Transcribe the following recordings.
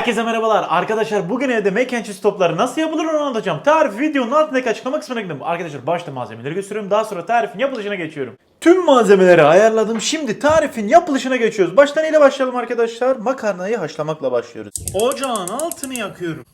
Herkese merhabalar. Arkadaşlar bugün evde mac and cheese topları nasıl yapılır onu anlatacağım. Tarif videonun altındaki açıklama kısmına gidin. Arkadaşlar başta malzemeleri gösteriyorum. Daha sonra tarifin yapılışına geçiyorum. Tüm malzemeleri ayarladım. Şimdi tarifin yapılışına geçiyoruz. Başta neyle başlayalım arkadaşlar? Makarnayı haşlamakla başlıyoruz. Ocağın altını yakıyorum.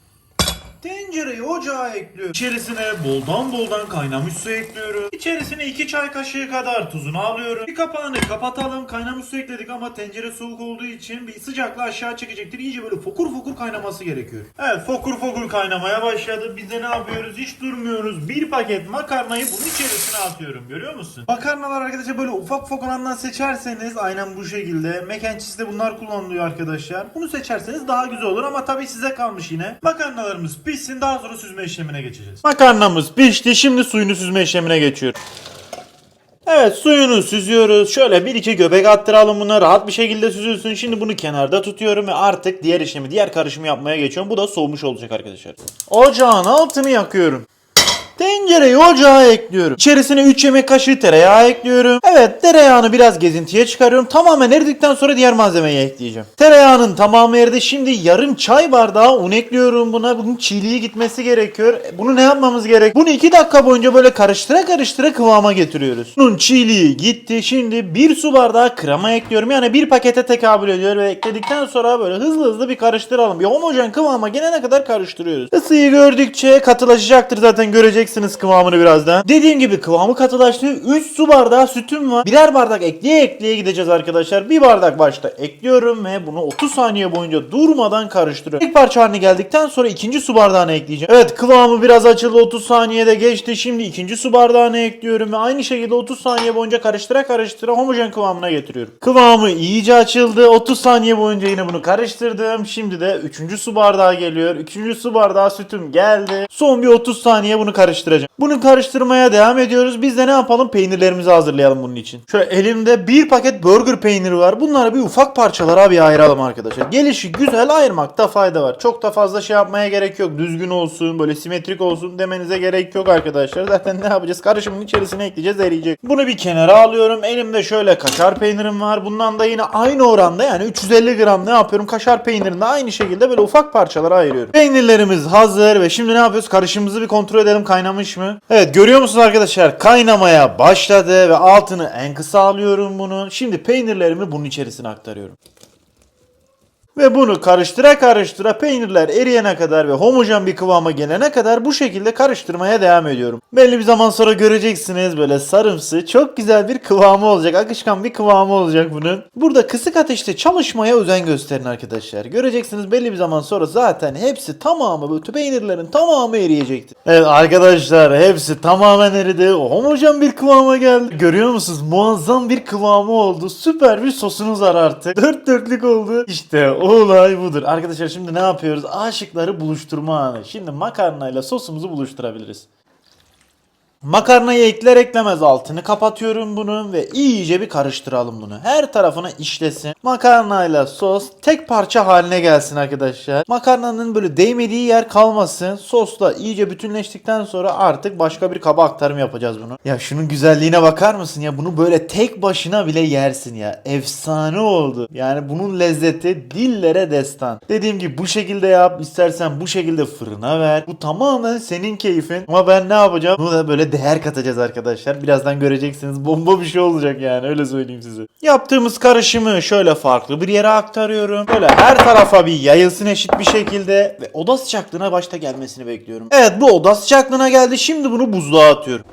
Tencereyi ocağa ekliyorum. İçerisine boldan boldan kaynamış su ekliyorum. İçerisine 2 çay kaşığı kadar tuzunu alıyorum. Bir kapağını kapatalım. Kaynamış su ekledik ama tencere soğuk olduğu için bir sıcakla aşağı çekecektir. İyice böyle fokur fokur kaynaması gerekiyor. Evet fokur fokur kaynamaya başladı. Biz de ne yapıyoruz? Hiç durmuyoruz. Bir paket makarnayı bunun içerisine atıyorum. Görüyor musun? Makarnalar arkadaşlar böyle ufak olandan seçerseniz aynen bu şekilde. Mac and bunlar kullanılıyor arkadaşlar. Bunu seçerseniz daha güzel olur ama tabii size kalmış yine. Makarnalarımız pişsin daha sonra süzme işlemine geçeceğiz. Makarnamız pişti. Şimdi suyunu süzme işlemine geçiyoruz. Evet suyunu süzüyoruz. Şöyle bir iki göbek attıralım buna. Rahat bir şekilde süzülsün. Şimdi bunu kenarda tutuyorum ve artık diğer işlemi, diğer karışımı yapmaya geçiyorum. Bu da soğumuş olacak arkadaşlar. Ocağın altını yakıyorum. Tencereyi ocağa ekliyorum. İçerisine 3 yemek kaşığı tereyağı ekliyorum. Evet tereyağını biraz gezintiye çıkarıyorum. Tamamen eridikten sonra diğer malzemeyi ekleyeceğim. Tereyağının tamamı eridi. Şimdi yarım çay bardağı un ekliyorum buna. Bunun çiğliği gitmesi gerekiyor. E, Bunu ne yapmamız gerek? Bunu 2 dakika boyunca böyle karıştıra karıştıra kıvama getiriyoruz. Bunun çiğliği gitti. Şimdi 1 su bardağı krema ekliyorum. Yani bir pakete tekabül ediyor ve ekledikten sonra böyle hızlı hızlı bir karıştıralım. Bir homojen kıvama gelene kadar karıştırıyoruz. Isıyı gördükçe katılaşacaktır zaten göreceksiniz kıvamını birazdan. Dediğim gibi kıvamı katılaştı. 3 su bardağı sütüm var. Birer bardak ekleye ekleye gideceğiz arkadaşlar. Bir bardak başta ekliyorum ve bunu 30 saniye boyunca durmadan karıştırıyorum. İlk parça haline geldikten sonra ikinci su bardağını ekleyeceğim. Evet kıvamı biraz açıldı 30 saniyede geçti. Şimdi ikinci su bardağını ekliyorum ve aynı şekilde 30 saniye boyunca karıştıra karıştıra homojen kıvamına getiriyorum. Kıvamı iyice açıldı. 30 saniye boyunca yine bunu karıştırdım. Şimdi de 3. su bardağı geliyor. 3. su bardağı sütüm geldi. Son bir 30 saniye bunu karıştıracağım. Bunu karıştırmaya devam ediyoruz. Biz de ne yapalım? Peynirlerimizi hazırlayalım bunun için. Şöyle elimde bir paket burger peyniri var. Bunları bir ufak parçalara bir ayıralım arkadaşlar. Gelişi güzel ayırmakta fayda var. Çok da fazla şey yapmaya gerek yok. Düzgün olsun, böyle simetrik olsun demenize gerek yok arkadaşlar. Zaten ne yapacağız? Karışımın içerisine ekleyeceğiz, eriyecek. Bunu bir kenara alıyorum. Elimde şöyle kaşar peynirim var. Bundan da yine aynı oranda yani 350 gram ne yapıyorum? Kaşar peynirini aynı şekilde böyle ufak parçalara ayırıyorum. Peynirlerimiz hazır ve şimdi ne yapıyoruz? Karışımımızı bir kontrol edelim kaynamış mı? Evet görüyor musunuz arkadaşlar? Kaynamaya başladı ve altını en kısa alıyorum bunu. Şimdi peynirlerimi bunun içerisine aktarıyorum. Ve bunu karıştıra karıştıra peynirler eriyene kadar ve homojen bir kıvama gelene kadar bu şekilde karıştırmaya devam ediyorum. Belli bir zaman sonra göreceksiniz böyle sarımsı çok güzel bir kıvamı olacak. Akışkan bir kıvamı olacak bunun. Burada kısık ateşte çalışmaya özen gösterin arkadaşlar. Göreceksiniz belli bir zaman sonra zaten hepsi tamamı bu peynirlerin tamamı eriyecektir. Evet arkadaşlar hepsi tamamen eridi. Homojen bir kıvama geldi. Görüyor musunuz? Muazzam bir kıvamı oldu. Süper bir sosunuz var artık. Dört dörtlük oldu. İşte olay budur. Arkadaşlar şimdi ne yapıyoruz? Aşıkları buluşturma anı. Şimdi makarnayla sosumuzu buluşturabiliriz. Makarnayı ekler eklemez altını kapatıyorum bunun ve iyice bir karıştıralım bunu. Her tarafına işlesin. Makarnayla sos tek parça haline gelsin arkadaşlar. Makarnanın böyle değmediği yer kalmasın. Sosla iyice bütünleştikten sonra artık başka bir kaba aktarım yapacağız bunu. Ya şunun güzelliğine bakar mısın ya? Bunu böyle tek başına bile yersin ya. Efsane oldu. Yani bunun lezzeti dillere destan. Dediğim gibi bu şekilde yap. istersen bu şekilde fırına ver. Bu tamamen senin keyfin. Ama ben ne yapacağım? Bunu da böyle değer katacağız arkadaşlar. Birazdan göreceksiniz. Bomba bir şey olacak yani öyle söyleyeyim size. Yaptığımız karışımı şöyle farklı bir yere aktarıyorum. Böyle her tarafa bir yayılsın eşit bir şekilde ve oda sıcaklığına başta gelmesini bekliyorum. Evet bu oda sıcaklığına geldi. Şimdi bunu buzluğa atıyorum.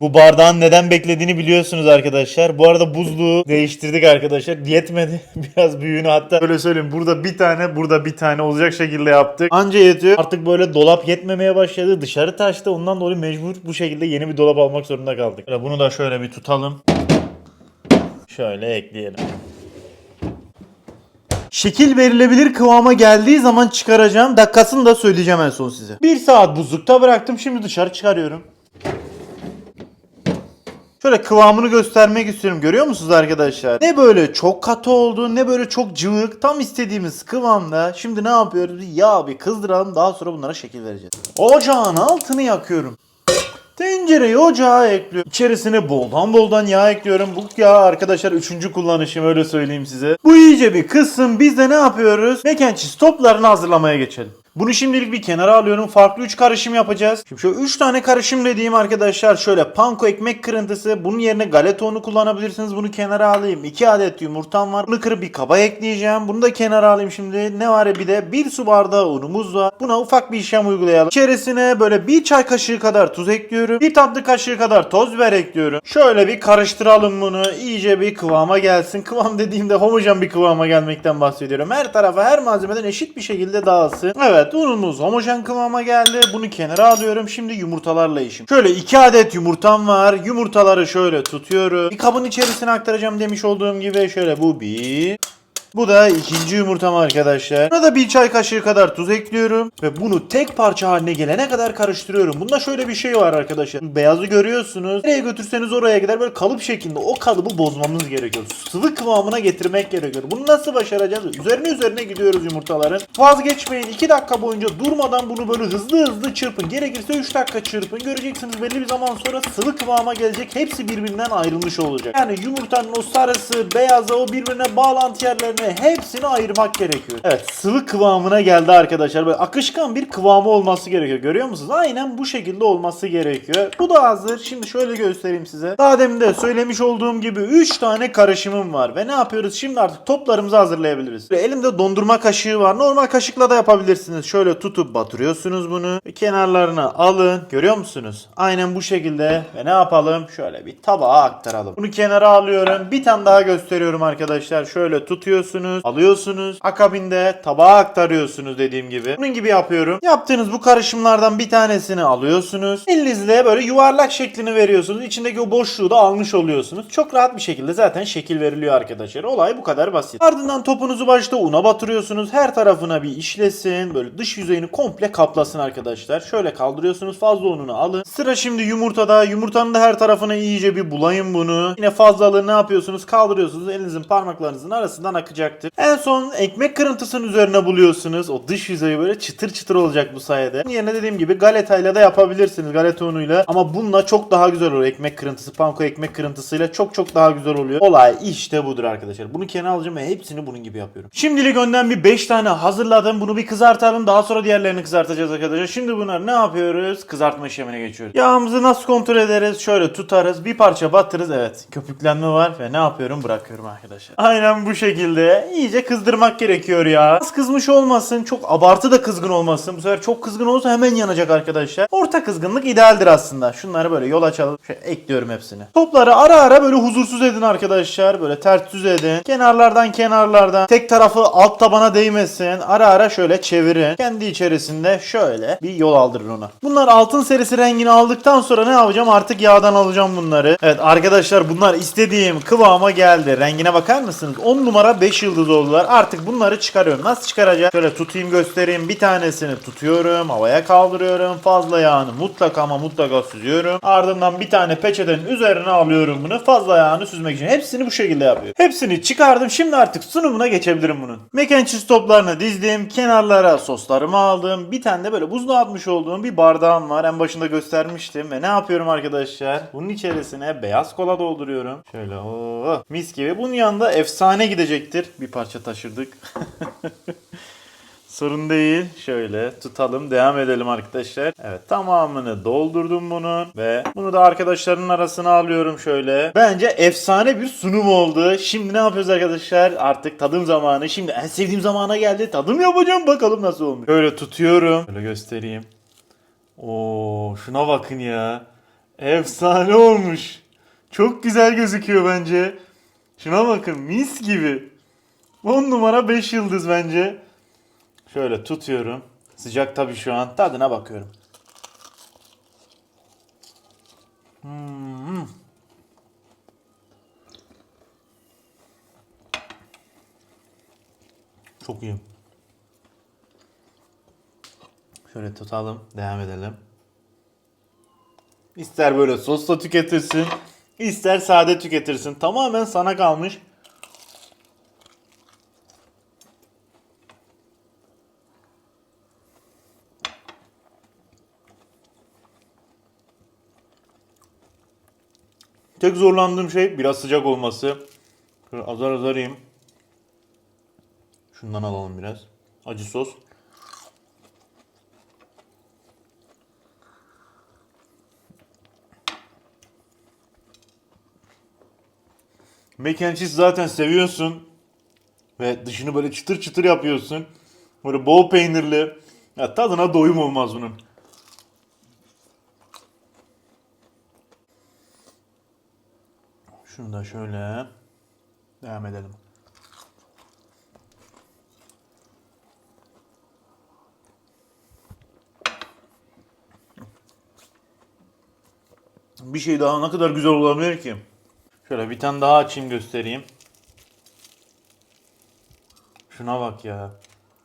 Bu bardağın neden beklediğini biliyorsunuz arkadaşlar. Bu arada buzluğu değiştirdik arkadaşlar. Yetmedi. Biraz büyüğünü hatta böyle söyleyeyim. Burada bir tane, burada bir tane olacak şekilde yaptık. Anca yetiyor. Artık böyle dolap yetmemeye başladı. Dışarı taştı. Ondan dolayı mecbur bu şekilde yeni bir dolap almak zorunda kaldık. Bunu da şöyle bir tutalım. Şöyle ekleyelim. Şekil verilebilir kıvama geldiği zaman çıkaracağım. Dakikasını da söyleyeceğim en son size. Bir saat buzlukta bıraktım. Şimdi dışarı çıkarıyorum. Şöyle kıvamını göstermek istiyorum. Görüyor musunuz arkadaşlar? Ne böyle çok katı oldu ne böyle çok cıvık. Tam istediğimiz kıvamda. Şimdi ne yapıyoruz? Yağ bir kızdıralım. Daha sonra bunlara şekil vereceğiz. Ocağın altını yakıyorum. Tencereyi ocağa ekliyorum. İçerisine boldan boldan yağ ekliyorum. Bu yağ arkadaşlar üçüncü kullanışım öyle söyleyeyim size. Bu iyice bir kızsın. Biz de ne yapıyoruz? Mac and cheese hazırlamaya geçelim. Bunu şimdilik bir kenara alıyorum. Farklı 3 karışım yapacağız. Şimdi şöyle 3 tane karışım dediğim arkadaşlar şöyle panko ekmek kırıntısı. Bunun yerine galeta unu kullanabilirsiniz. Bunu kenara alayım. 2 adet yumurtam var. Bunu kırıp bir kaba ekleyeceğim. Bunu da kenara alayım şimdi. Ne var bir de 1 su bardağı unumuz var. Buna ufak bir işlem uygulayalım. İçerisine böyle bir çay kaşığı kadar tuz ekliyorum. Bir tatlı kaşığı kadar toz biber ekliyorum. Şöyle bir karıştıralım bunu. İyice bir kıvama gelsin. Kıvam dediğimde homojen bir kıvama gelmekten bahsediyorum. Her tarafa her malzemeden eşit bir şekilde dağılsın. Evet unumuz homojen kıvama geldi. Bunu kenara alıyorum. Şimdi yumurtalarla işim. Şöyle 2 adet yumurtam var. Yumurtaları şöyle tutuyorum. Bir kabın içerisine aktaracağım demiş olduğum gibi. Şöyle bu bir. Bu da ikinci yumurtam arkadaşlar. Buna da bir çay kaşığı kadar tuz ekliyorum. Ve bunu tek parça haline gelene kadar karıştırıyorum. Bunda şöyle bir şey var arkadaşlar. Beyazı görüyorsunuz. Nereye götürseniz oraya gider böyle kalıp şeklinde. O kalıbı bozmamız gerekiyor. Sıvı kıvamına getirmek gerekiyor. Bunu nasıl başaracağız? Üzerine üzerine gidiyoruz yumurtaların. Vazgeçmeyin. 2 dakika boyunca durmadan bunu böyle hızlı hızlı çırpın. Gerekirse 3 dakika çırpın. Göreceksiniz belli bir zaman sonra sıvı kıvama gelecek. Hepsi birbirinden ayrılmış olacak. Yani yumurtanın o sarısı, beyazı o birbirine bağlantı yerlerine hepsini ayırmak gerekiyor. Evet sıvı kıvamına geldi arkadaşlar. Böyle akışkan bir kıvamı olması gerekiyor. Görüyor musunuz? Aynen bu şekilde olması gerekiyor. Bu da hazır. Şimdi şöyle göstereyim size. Daha demin de söylemiş olduğum gibi 3 tane karışımım var. Ve ne yapıyoruz? Şimdi artık toplarımızı hazırlayabiliriz. Böyle elimde dondurma kaşığı var. Normal kaşıkla da yapabilirsiniz. Şöyle tutup batırıyorsunuz bunu. Ve kenarlarına alın. Görüyor musunuz? Aynen bu şekilde. Ve ne yapalım? Şöyle bir tabağa aktaralım. Bunu kenara alıyorum. Bir tane daha gösteriyorum arkadaşlar. Şöyle tutuyorsunuz. Alıyorsunuz. Akabinde tabağa aktarıyorsunuz dediğim gibi. Bunun gibi yapıyorum. Yaptığınız bu karışımlardan bir tanesini alıyorsunuz. Elinizle böyle yuvarlak şeklini veriyorsunuz. İçindeki o boşluğu da almış oluyorsunuz. Çok rahat bir şekilde zaten şekil veriliyor arkadaşlar. Olay bu kadar basit. Ardından topunuzu başta una batırıyorsunuz. Her tarafına bir işlesin. Böyle dış yüzeyini komple kaplasın arkadaşlar. Şöyle kaldırıyorsunuz. Fazla ununu alın. Sıra şimdi yumurtada. Yumurtanın da her tarafına iyice bir bulayın bunu. Yine fazlalığı ne yapıyorsunuz? Kaldırıyorsunuz. Elinizin parmaklarınızın arasından akacaktır. En son ekmek kırıntısının üzerine buluyorsunuz. O dış yüzeyi böyle çıtır çıtır olacak bu sayede. Bunun yerine dediğim gibi galetayla da yapabilirsiniz. Galeta unuyla. Ama bununla çok daha güzel oluyor. Ekmek kırıntısı, panko ekmek kırıntısıyla çok çok daha güzel oluyor. Olay işte budur arkadaşlar. Bunu kenara alacağım ve hepsini bunun gibi yapıyorum. Şimdilik önden bir 5 tane hazırladım. Bunu bir kızartalım. Daha sonra diğerlerini kızartacağız arkadaşlar. Şimdi bunları ne yapıyoruz? Kızartma işlemine geçiyoruz. Yağımızı nasıl kontrol ederiz? Şöyle tutarız. Bir parça batırırız. Evet. Köpüklenme var ve ne yapıyorum? Bırakıyorum arkadaşlar. Aynen bu şekilde. İyice kızdırmak gerekiyor ya. Az kızmış olmasın. Çok abartı da kızgın olmasın. Bu sefer çok kızgın olursa hemen yanacak arkadaşlar. Orta kızgınlık idealdir aslında. Şunları böyle yol açalım. Şöyle ekliyorum hepsini. Topları ara ara böyle huzursuz edin arkadaşlar. Böyle ters düz edin. Kenarlardan kenarlardan. Tek tarafı alt tabana değmesin. Ara ara şöyle çevirin. Kendi içerisinde şöyle bir yol aldırın ona. Bunlar altın serisi rengini aldıktan sonra ne yapacağım? Artık yağdan alacağım bunları. Evet arkadaşlar bunlar istediğim kıvama geldi. Rengine bakar mısınız? 10 numara 5 yıldız oldular. Artık bunları çıkarıyorum. Nasıl çıkaracağım? Şöyle tutayım göstereyim. Bir tanesini tutuyorum. Havaya kaldırıyorum. Fazla yağını mutlaka ama mutlaka süzüyorum. Ardından bir tane peçetenin üzerine alıyorum bunu. Fazla yağını süzmek için. Hepsini bu şekilde yapıyorum. Hepsini çıkardım. Şimdi artık sunumuna geçebilirim bunun. Mac and cheese toplarını dizdim. Kenarlara soslarımı aldım. Bir tane de böyle buzluğa atmış olduğum bir bardağım var. En başında göstermiştim. Ve ne yapıyorum arkadaşlar? Bunun içerisine beyaz kola dolduruyorum. Şöyle o mis gibi. Bunun yanında efsane gidecektir. Bir parça taşırdık. Sorun değil. Şöyle tutalım. Devam edelim arkadaşlar. Evet tamamını doldurdum bunun. Ve bunu da arkadaşların arasına alıyorum şöyle. Bence efsane bir sunum oldu. Şimdi ne yapıyoruz arkadaşlar? Artık tadım zamanı. Şimdi en sevdiğim zamana geldi. Tadım yapacağım. Bakalım nasıl olmuş. Şöyle tutuyorum. Şöyle göstereyim. Oo şuna bakın ya. Efsane olmuş. Çok güzel gözüküyor bence. Şuna bakın mis gibi. 10 numara 5 yıldız bence. Şöyle tutuyorum. Sıcak tabii şu an. Tadına bakıyorum. Hmm. Çok iyi. Şöyle tutalım. Devam edelim. İster böyle sosla tüketirsin. ister sade tüketirsin. Tamamen sana kalmış. Tek zorlandığım şey biraz sıcak olması. Şöyle azar azar yiyeyim. Şundan alalım biraz. Acı sos. Mac and cheese zaten seviyorsun. Ve dışını böyle çıtır çıtır yapıyorsun. Böyle bol peynirli. Ya tadına doyum olmaz bunun. Şunu da şöyle devam edelim. Bir şey daha ne kadar güzel olabilir ki? Şöyle bir tane daha açayım göstereyim. Şuna bak ya.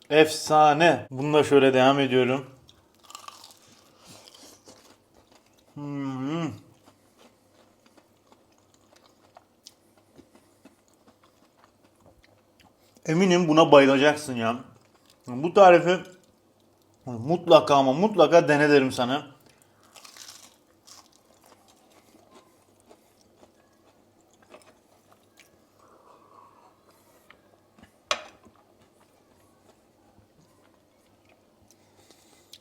Efsane. Bununla şöyle devam ediyorum. Eminim buna bayılacaksın ya. Bu tarifi mutlaka ama mutlaka dene derim sana.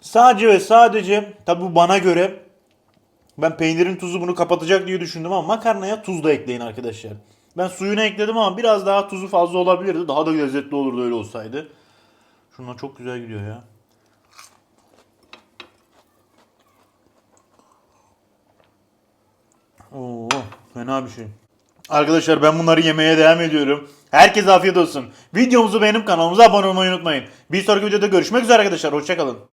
Sadece ve sadece tabi bu bana göre ben peynirin tuzu bunu kapatacak diye düşündüm ama makarnaya tuz da ekleyin arkadaşlar. Ben suyunu ekledim ama biraz daha tuzu fazla olabilirdi. Daha da lezzetli olurdu öyle olsaydı. Şunlar çok güzel gidiyor ya. Oo, fena bir şey. Arkadaşlar ben bunları yemeye devam ediyorum. Herkese afiyet olsun. Videomuzu beğenip kanalımıza abone olmayı unutmayın. Bir sonraki videoda görüşmek üzere arkadaşlar. Hoşçakalın.